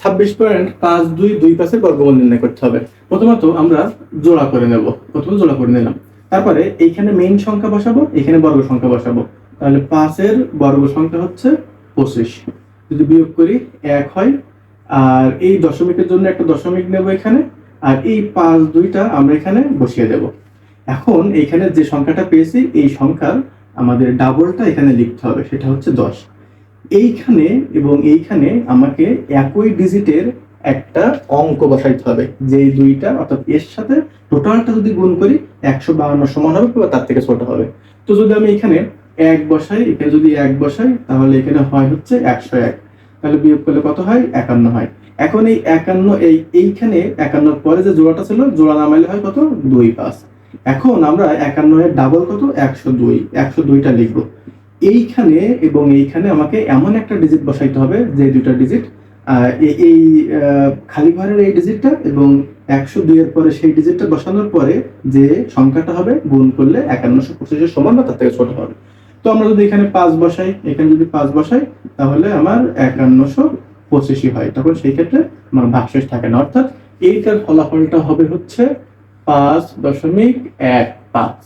ছাব্বিশ পয়েন্ট পাঁচ দুই দুই পাঁচের বর্গমূল নির্ণয় করতে হবে। প্রথমত আমরা জোড়া করে নেব। প্রথমে জোড়া করে নিলাম। তারপরে এইখানে মেইন সংখ্যা বসাবো এখানে বর্গ সংখ্যা বসাবো। তাহলে পাঁচের বর্গ সংখ্যা হচ্ছে পঁচিশ। যদি বিয়োগ করি, এক হয়। আর এই দশমিকের জন্য একটা দশমিক নেব এখানে। আর এই পাঁচ দুইটা আমরা এখানে বসিয়ে দেব। এখন এখানে যে সংখ্যাটা পেয়েছি, এই সংখ্যার আমাদের ডাবলটা এখানে লিখতে হবে। সেটা হচ্ছে দশ। এইখানে এবং এইখানে আমাকে একই ডিজিটের একটা অঙ্ক বসাইতে হবে। যে দুইটা, অর্থাৎ এর সাথে টোটালটা যদি গুণ করি, একশো বাহান্ন সমান হবে বা তার থেকে ছোট হবে। তো যদি আমি এখানে এক বসাই, এখানে যদি এক বসাই, তাহলে এখানে হয় হচ্ছে একশো এক। তাহলে বিয়োগ করলে কত হয়? একান্ন হয়। এখন এই একান্ন, এই এইখানে একান্নর পরে যে জোড়াটা ছিল, জোড়া নামাইলে হয় কত? দুই পাঁচ। এখন আমরা একান্ন ডাবল কত? একশো দুই। একশো দুইটা লিখব। এইখানে এবং এইখানে আমাকে এমন একটা ডিজিট বসাইতে হবে যে দুটা ডিজিট এই খালি ঘরের এই ডিজিটটা এবং একশো দুইয়ের পরে সেই ডিজিটটা বসানোর পরে যে সংখ্যাটা হবে গুণ করলে একান্নশো পঁচিশের সমান বা তার থেকে ছোট হবে। তো আমরা যদি এখানে পাঁচ বসাই, এখানে যদি পাঁচ বসাই, তাহলে আমার একান্নশো পঁচিশই হয়। তখন সেই ক্ষেত্রে আমার ভাগশেষ থাকে না। অর্থাৎ এইটার ফলাফলটা হবে হচ্ছে পাঁচ দশমিক এক পাঁচ।